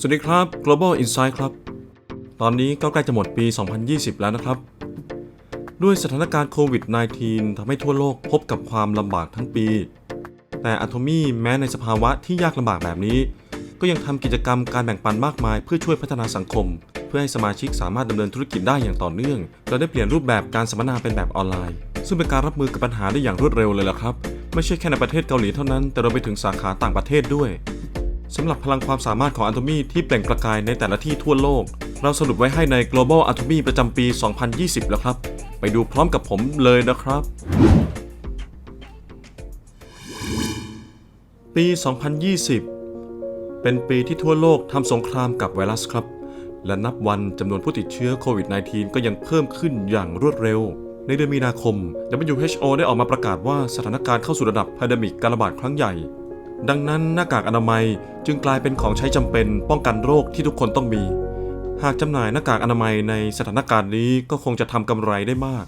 สวัสดีครับ Global Insight ครับ ตอนนี้ก็ใกล้จะหมดปี 2020 แล้วนะครับ ด้วยสถานการณ์โควิด -19 ทำให้ทั่วโลกพบกับความลำบากทั้งปี แต่อะโทมี่แม้ในสภาวะที่ยากลำบากแบบนี้ ก็ยังทำกิจกรรมการแบ่งปันมากมาย เพื่อช่วยพัฒนาสังคม เพื่อให้สมาชิกสามารถดำเนินธุรกิจได้อย่างต่อเนื่องเราได้เปลี่ยนรูปแบบการสัมมนาเป็นแบบออนไลน์ ซึ่งเป็นการรับมือกับปัญหาได้อย่างรวดเร็วเลยล่ะครับ ไม่ใช่แค่ในประเทศเกาหลีเท่านั้น แต่เราไปถึงสาขาต่างประเทศด้วย สำหรับพลังความสามารถของ Atomy ที่เปล่งประกายในแต่ละที่ทั่วโลก เราสรุปไว้ให้ใน Global Atomy ประจำปี 2020 แล้วครับ ไปดูพร้อมกับผมเลยนะครับ ปี 2020 เป็นปีที่ทั่วโลกทำสงครามกับไวรัสครับ และนับวันจำนวนผู้ติดเชื้อโควิด -19 ก็ยังเพิ่มขึ้นอย่างรวดเร็วในเดือนมีนาคม WHO ได้ออกมาประกาศว่าสถานการณ์เข้าสู่ระดับพ n d e m i c การระบาดครั้งใหญ่ ดังนั้นหน้ากากอนามัยจึงกลายเป็นของใช้จำเป็นป้องกันโรคที่ทุกคนต้องมี หากจำหน่ายหน้ากากอนามัยในสถานการณ์นี้ก็คงจะทำกำไรได้มาก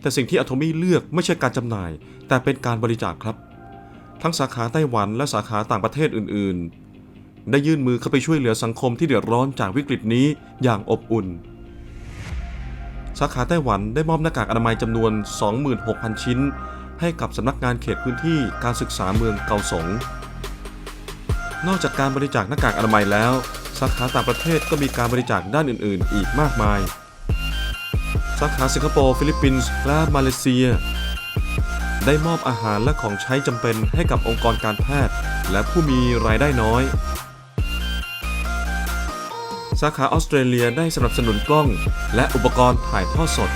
แต่สิ่งที่อโทมี่เลือกไม่ใช่การจำหน่าย แต่เป็นการบริจาคครับ ทั้งสาขาไต้หวันและสาขาต่างประเทศอื่น ๆ ได้ยื่นมือเข้าไปช่วยเหลือสังคมที่เดือดร้อนจากวิกฤตนี้อย่างอบอุ่น สาขาไต้หวันได้มอบหน้ากากอนามัยจำนวน 26,000 ชิ้น ให้กับสำนักงานเขตพื้นที่การศึกษาเมืองเกาสง นอกจากการบริจาคหน้ากากอนามัยแล้ว สาขาต่างประเทศก็มีการบริจาคด้านอื่น ๆ อีกมากมาย สาขาสิงคโปร์ฟิลิปปินส์และมาเลเซีย ได้มอบอาหารและของใช้จำเป็นให้กับองค์กรการแพทย์ และผู้มีรายได้น้อย สาขาออสเตรเลียได้สนับสนุนกล้อง และอุปกรณ์ถ่ายทอดสด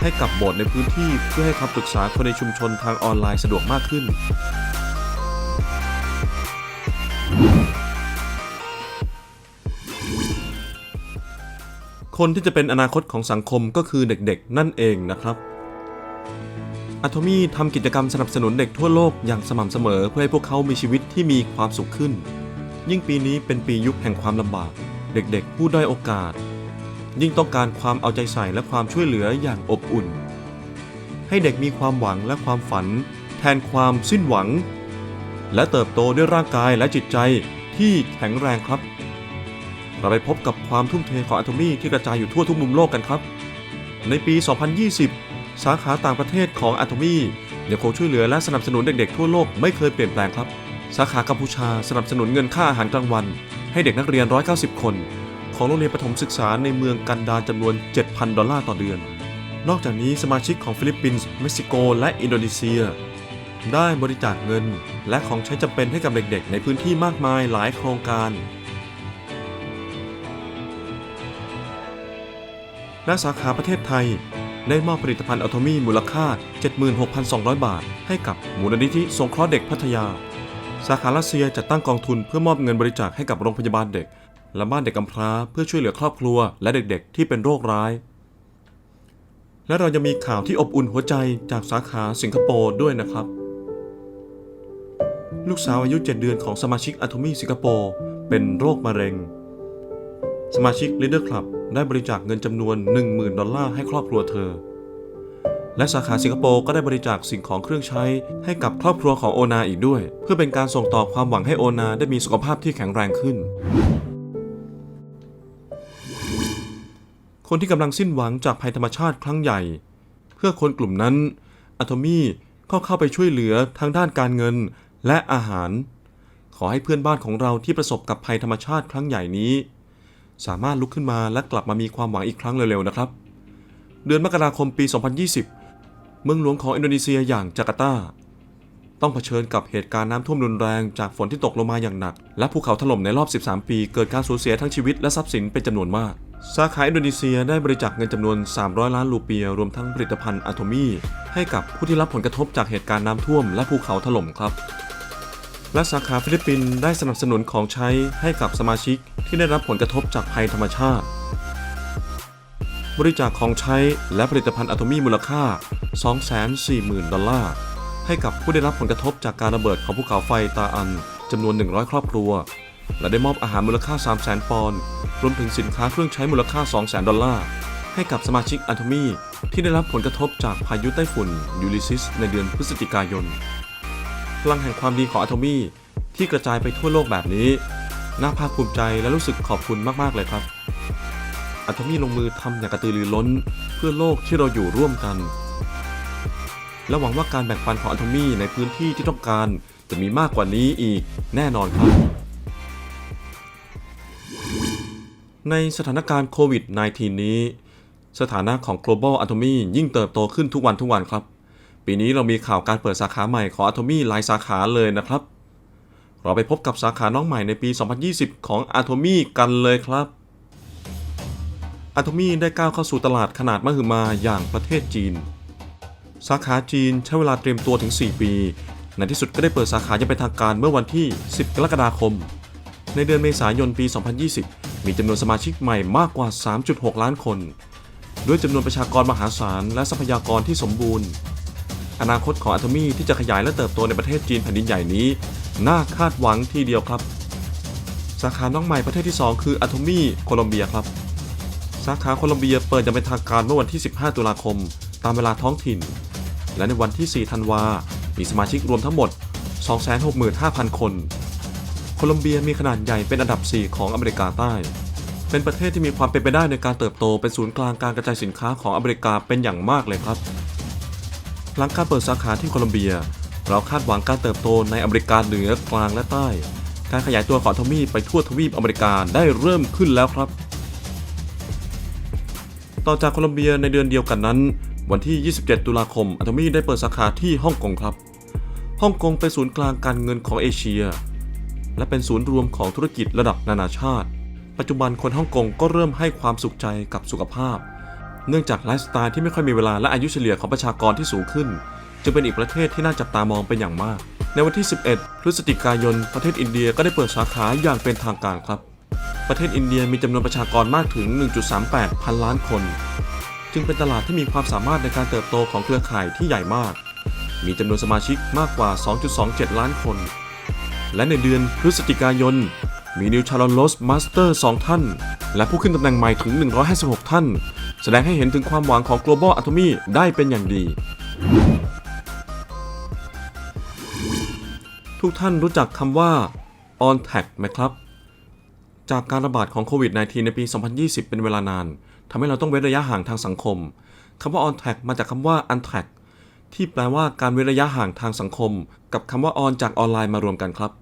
ให้กับโบสถ์ในพื้นที่เพื่อให้คำปรึกษาคนในชุมชนทางออนไลน์สะดวกมากขึ้น คนที่จะเป็นอนาคตของสังคมก็คือเด็กๆ นั่นเองนะครับอะโทมี่ทำกิจกรรมสนับสนุนเด็กทั่วโลกอย่างสม่ำเสมอเพื่อให้พวกเขามีชีวิตที่มีความสุขขึ้น ยิ่งปีนี้เป็นปียุคแห่งความลำบาก เด็กๆ ผู้ด้อยโอกาส ยิ่งต้องการความเอาใจใส่และความช่วยเหลืออย่างอบอุ่น ให้เด็กมีความหวังและความฝัน แทนความสิ้นหวัง และเติบโตด้วยร่างกายและจิตใจที่แข็งแรงครับ เราไปพบกับความทุ่มเทของอะโทมี่ที่กระจายอยู่ทั่วทุกมุมโลกกันครับ ในปี 2020 สาขาต่างประเทศของอะโทมี่ยังคงช่วยเหลือและสนับสนุนเด็กๆทั่วโลกไม่เคยเปลี่ยนแปลงครับ สาขากัมพูชาสนับสนุนเงินค่าอาหารกลางวัน ให้เด็กนักเรียน 190 คน ของโรงเรียนประถมศึกษาในเมืองกันดารจำนวน 7,000 ดอลลาร์ต่อเดือน นอกจากนี้สมาชิกของฟิลิปปินส์ เม็กซิโก และอินโดนีเซีย ได้บริจาคเงิน และของใช้จำเป็นให้กับเด็กๆ ในพื้นที่มากมายหลายโครงการ และสาขาประเทศไทยได้มอบผลิตภัณฑ์อัลโทมี่มูลค่า 76,200 บาท ให้กับมูลนิธิสงเคราะห์เด็กพัทยา สาขารัสเซียจัดตั้งกองทุนเพื่อมอบเงินบริจาคให้กับโรงพยาบาลเด็ก และบ้านเด็กกำพร้าเพื่อช่วยเหลือครอบครัวและเด็กๆ ที่เป็นโรคร้าย และเรายังมีข่าวที่อบอุ่นหัวใจจากสาขาสิงคโปร์ด้วยนะครับ ลูกสาวอายุ 7 เดือนของสมาชิกอะโทมี่สิงคโปร์เป็นโรคมะเร็ง สมาชิก Leader Club ได้บริจาคเงินจำนวน 10,000 ดอลลาร์ให้ครอบครัวเธอ และสาขาสิงคโปร์ก็ได้บริจาคสิ่งของเครื่องใช้ให้กับครอบครัวของโอนาอีกด้วย เพื่อเป็นการส่งต่อความหวังให้โอนาได้มีสุขภาพที่แข็งแรงขึ้น คนที่กำลังสิ้นหวังจากภัยธรรมชาติครั้งใหญ่ เพื่อคนกลุ่มนั้นอะโทมี่ก็เข้าไปช่วยเหลือทางด้านการเงินและอาหาร ขอให้เพื่อนบ้านของเราที่ประสบกับภัยธรรมชาติครั้งใหญ่นี้ สามารถลุกขึ้นมาและกลับมามีความหวังอีกครั้งเร็วๆนะครับ เดือนมกราคมปี 2020 เมืองหลวงของอินโดนีเซียอย่างจาการ์ตาต้องเผชิญกับเหตุการณ์น้ำท่วมรุนแรงจากฝนที่ตกลงมาอย่างหนัก และภูเขาถล่มในรอบ 13 ปี เกิดการสูญเสียทั้งชีวิตและทรัพย์สินเป็นจำนวนมาก สาขาอินโดนีเซียได้บริจาคเงินจำนวน 300 ล้านรูเปียรวมทั้งผลิตภัณฑ์อะโทมี่ให้กับผู้ที่รับผลกระทบจากเหตุการณ์น้ำท่วมและภูเขาถล่มครับและสาขาฟิลิปปินส์ได้สนับสนุนของใช้ให้กับสมาชิกที่ได้รับผลกระทบจากภัยธรรมชาติ บริจาคของใช้และผลิตภัณฑ์อะโทมี่มูลค่า 240,000 ดอลลาร์ ให้กับผู้ได้รับผลกระทบจากการระเบิดของภูเขาไฟตาอันจำนวน 100 ครอบครัว และได้มอบอาหารมูลค่า 3 0 0 0 0 ปอนด์รวมถึงสินค้าเครื่องใช้มูลค่า 200,000ดอลลาร์ ให้กับสมาชิกอะโทมี่ที่ได้รับผลกระทบจากพายุไต้ฝุ่นยูลิซิสในเดือนพฤศจิกายน พลังแห่งความดีของอะโทมี่ที่กระจายไปทั่วโลกแบบนี้ น่าภาคภูมิใจและรู้สึกขอบคุณมากๆเลยครับอัตมี่ลงมือทำอย่างกระตือรือร้น เพื่อโลกที่เราอยู่ร่วมกัน และหวังว่าการแบ่งปันของอัตมี่ในพื้นที่ที่ต้องการ จะมีมากกว่านี้อีกแน่นอนครับ ในสถานการณ์โควิด -19 นี้ สถานะของ global atomy ยิ่งเติบโตขึ้นทุกวันทุกวันครับ ปีนี้เรามีข่าวการเปิดสาขาใหม่ของ atomy หลายสาขาเลยนะครับ เราไปพบกับสาขาน้องใหม่ในปี 2020 ของ atomy กันเลยครับ atomy ได้ก้าวเข้าสู่ตลาดขนาดมหึมาอย่างประเทศจีน สาขาจีนใช้เวลาเตรียมตัวถึง 4 ปี ในที่สุดก็ได้เปิดสาขาอย่างเป็นทางการเมื่อวันที่ 10 กรกฎาคม ในเดือนเมษายนปี 2020 มีจำนวนสมาชิกใหม่มากกว่า 3.6 ล้านคน ด้วยจำนวนประชากรมหาศาลและทรัพยากรที่สมบูรณ์ อนาคตของอัตมี่ที่จะขยายและเติบโตในประเทศจีนแผ่นดินใหญ่นี้ น่าคาดหวังทีเดียวครับ สาขาน้องใหม่ประเทศที่ 2 คืออัตมี่โคลอมเบียครับ สาขาโคลอมเบียเปิดอย่างเป็นทางการเมื่อวันที่ 15 ตุลาคม ตามเวลาท้องถิ่น และในวันที่ 4 ธันวา มีสมาชิกรวมทั้งหมด 265,000 คน โคลอมเบียมีขนาดใหญ่เป็นอันดับ 4 ของอเมริกาใต้ เป็นประเทศที่มีความเป็นไปได้ในการเติบโตเป็นศูนย์กลางการกระจายสินค้าของอเมริกาเป็นอย่างมากเลยครับ หลังการเปิดสาขาที่โคลอมเบีย เราคาดหวังการเติบโตในอเมริกาเหนือกลางและใต้ การขยายตัวของทอมมี่ไปทั่วทวีปอเมริกาได้เริ่มขึ้นแล้วครับ ต่อจากโคลอมเบียในเดือนเดียวกันนั้น วันที่ 27 ตุลาคมอัตมี่ได้เปิดสาขาที่ฮ่องกงครับ ฮ่องกงเป็นศูนย์กลางการเงินของเอเชีย และเป็นศูนย์รวมของธุรกิจระดับนานาชาติ ปัจจุบันคนฮ่องกงก็เริ่มให้ความสุขใจกับสุขภาพ เนื่องจากไลฟ์สไตล์ที่ไม่ค่อยมีเวลาและอายุเฉลี่ยของประชากรที่สูงขึ้น จึงเป็นอีกประเทศที่น่าจับตามองเป็นอย่างมาก ในวันที่ 11 พฤศจิกายน ประเทศอินเดียก็ได้เปิดสาขาอย่างเป็นทางการครับ ประเทศอินเดียมีจำนวนประชากรมากถึง 1.38 พันล้านคน จึงเป็นตลาดที่มีความสามารถในการเติบโตของเครือข่ายที่ใหญ่มาก มีจำนวนสมาชิกมากกว่า 2.27 ล้านคน และในเดือนพฤศจิกายน มีนิวชาร์ลสมาสเตอร์2ท่าน และผู้ขึ้นตำแหน่งใหม่ถึง 156 ท่าน แสดงให้เห็นถึงความหวังของ global atomy ได้เป็นอย่างดี ทุกท่านรู้จักคำว่า on tag ไหมครับ จากการระบาดของโควิด -19 ในปี 2020 เป็นเวลานานทำให้เราต้องเว้นระยะห่างทางสังคมคำว่า on tag มาจากคำว่า untag ที่แปลว่าการเว้นระยะห่างทางสังคม กับคำว่า on จากออนไลน์มารวมกันครับ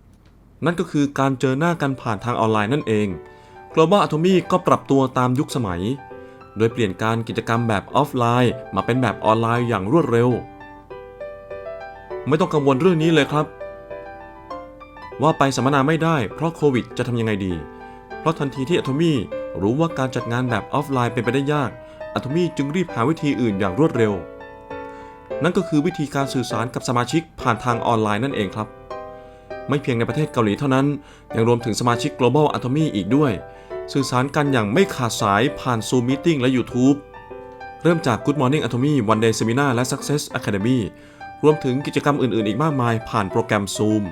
นั่นก็คือการเจอหน้ากันผ่านทางออนไลน์นั่นเอง Global Atomy ก็ปรับตัวตามยุคสมัย โดยเปลี่ยนการกิจกรรมแบบออฟไลน์มาเป็นแบบออนไลน์อย่างรวดเร็ว ไม่ต้องกังวลเรื่องนี้เลยครับ ว่าไปสัมมนาไม่ได้เพราะโควิดจะทำยังไงดี เพราะทันทีที่ Atomy รู้ว่าการจัดงานแบบออฟไลน์เป็นไปได้ยาก Atomy จึงรีบหาวิธีอื่นอย่างรวดเร็ว นั่นก็คือวิธีการสื่อสารกับสมาชิกผ่านทางออนไลน์นั่นเองครับ ไม่เพียงในประเทศเกาหลีเท่านั้น ยังรวมถึงสมาชิก Global Atomy อีกด้วย สื่อสารกันอย่างไม่ขาดสายผ่าน Zoom Meeting และ YouTube เริ่มจาก Good Morning Atomy One Day Seminar และ Success Academy รวมถึงกิจกรรมอื่นๆ อีกมากมายผ่านโปรแกรม Zoom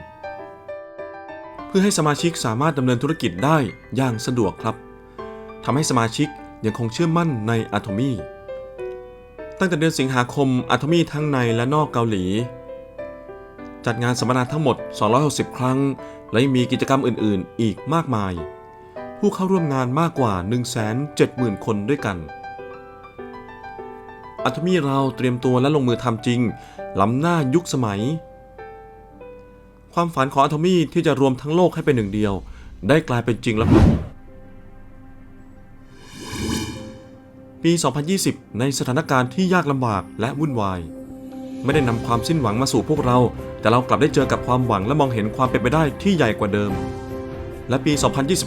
เพื่อให้สมาชิกสามารถดำเนินธุรกิจได้อย่างสะดวกครับทำให้สมาชิกยังคงเชื่อมั่นใน Atomy ตั้งแต่เดือนสิงหาคม Atomy ทั้งในและนอกเกาหลี จัดงานสัมมนาทั้งหมด 260 ครั้ง และยังมีกิจกรรมอื่นๆ อีกมากมาย ผู้เข้าร่วมงานมากกว่า 170,000 คนด้วยกัน อัตมีเราเตรียมตัวและลงมือทำจริง ล้ำหน้ายุคสมัย ความฝันของอัตมีที่จะรวมทั้งโลกให้เป็นหนึ่งเดียว ได้กลายเป็นจริงแล้วครับ ปี 2020 ในสถานการณ์ที่ยากลำบากและวุ่นวาย ไม่ได้นำความสิ้นหวังมาสู่พวกเรา แต่เรากลับได้เจอกับความหวังและมองเห็นความเป็นไปได้ที่ใหญ่กว่าเดิม และปี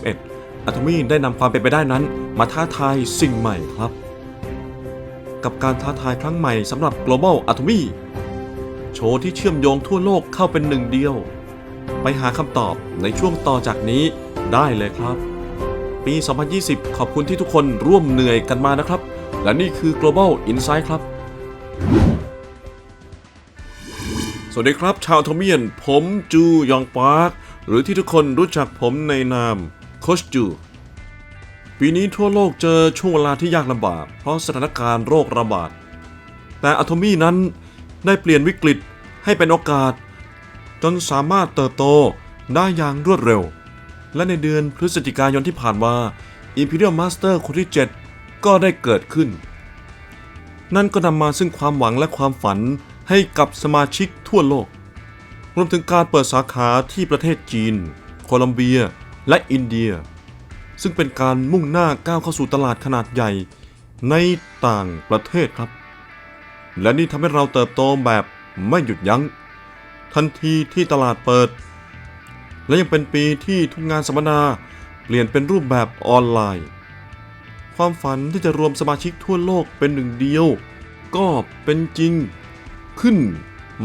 2021 อัตมีได้นำความเป็นไปได้นั้น มาท้าทายสิ่งใหม่ครับ กับการท้าทายครั้งใหม่สำหรับ global atomy โชว์ที่เชื่อมโยงทั่วโลกเข้าเป็นหนึ่งเดียว ไปหาคำตอบในช่วงต่อจากนี้ได้เลยครับ ปี 2020 ขอบคุณที่ทุกคนร่วมเหนื่อยกันมานะครับ และนี่คือ global insight ครับ สวัสดีครับ ชาวทอมเมียน ผมจูยองปาร์ค หรือที่ทุกคนรู้จักผมในนามโคชจู ปีนี้ทั่วโลกเจอช่วงเวลาที่ยากลำบาก เพราะสถานการณ์โรคระบาด แต่อะโทมี่นั้นได้เปลี่ยนวิกฤตให้เป็นโอกาส จนสามารถเติบโตได้อย่างรวดเร็ว และในเดือนพฤศจิกายนที่ผ่านมา Imperial Master คนที่ 7 ก็ได้เกิดขึ้น นั่นก็นำมาซึ่งความหวังและความฝันให้กับสมาชิกทั่วโลก รวมถึงการเปิดสาขาที่ประเทศจีน โคลัมเบีย และอินเดีย ซึ่งเป็นการมุ่งหน้าก้าวเข้าสู่ตลาดขนาดใหญ่ในต่างประเทศครับ และนี่ทำให้เราเติบโตแบบไม่หยุดยัง้ง ทันทีที่ตลาดเปิด และยังเป็นปีที่ทุกงานสัมมนาเปลี่ยนเป็นรูปแบบออนไลน์ ความฝันที่จะรวมสมาชิกทั่วโลกเป็นหนึ่งเดียว ก็เป็นจริงขึ้น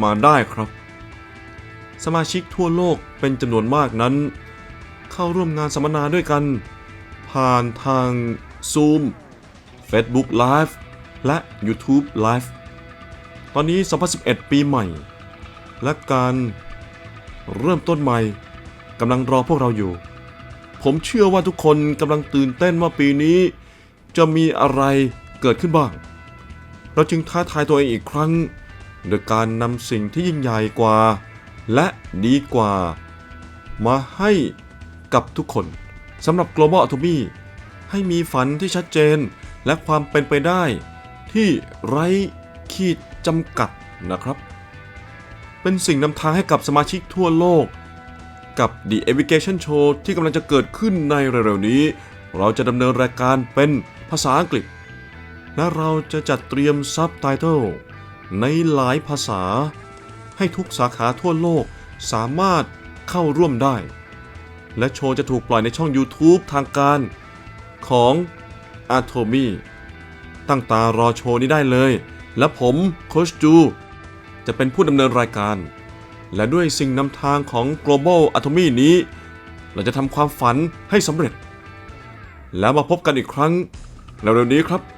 มาได้ครับ สมาชิกทั่วโลกเป็นจำนวนมากนั้น เข้าร่วมงานสัมมนาด้วยกัน ผ่านทาง Zoom Facebook Live และ YouTube Live ตอนนี้ 2011 ปีใหม่ และการเริ่มต้นใหม่กำลังรอพวกเราอยู่ ผมเชื่อว่าทุกคนกำลังตื่นเต้นว่าปีนี้ จะมีอะไรเกิดขึ้นบ้าง เราจึงท้าทายตัวเองอีกครั้ง โดยการนำสิ่งที่ยิ่งใหญ่กว่า และดีกว่า มาให้กับทุกคนสำหรับ Global Atomy ให้มีฝันที่ชัดเจนและความเป็นไปได้ ที่ไร้ขีดจำกัดนะครับ เป็นสิ่งนำทางให้กับสมาชิกทั่วโลก กับ The Education Show ที่กำลังจะเกิดขึ้นในเร็วๆนี้ เราจะดำเนินรายการเป็นาษาอังกฤษ และเราจะจัดเตรียมซับไตเติลในหลายภาษา ให้ทุกสาขาทั่วโลกสามารถเข้าร่วมได้ และโชว์จะถูกปล่อยในช่อง YouTube ทางการของ Atomy ตั้งตารอโชว์นี้ได้เลย และผมโคชจู จะเป็นผู้ดำเนินรายการ และด้วยสิ่งนำทางของ Global Atomy นี้ เราจะทำความฝันให้สำเร็จ แล้วมาพบกันอีกครั้ง แล้วเร็วนี้ครับ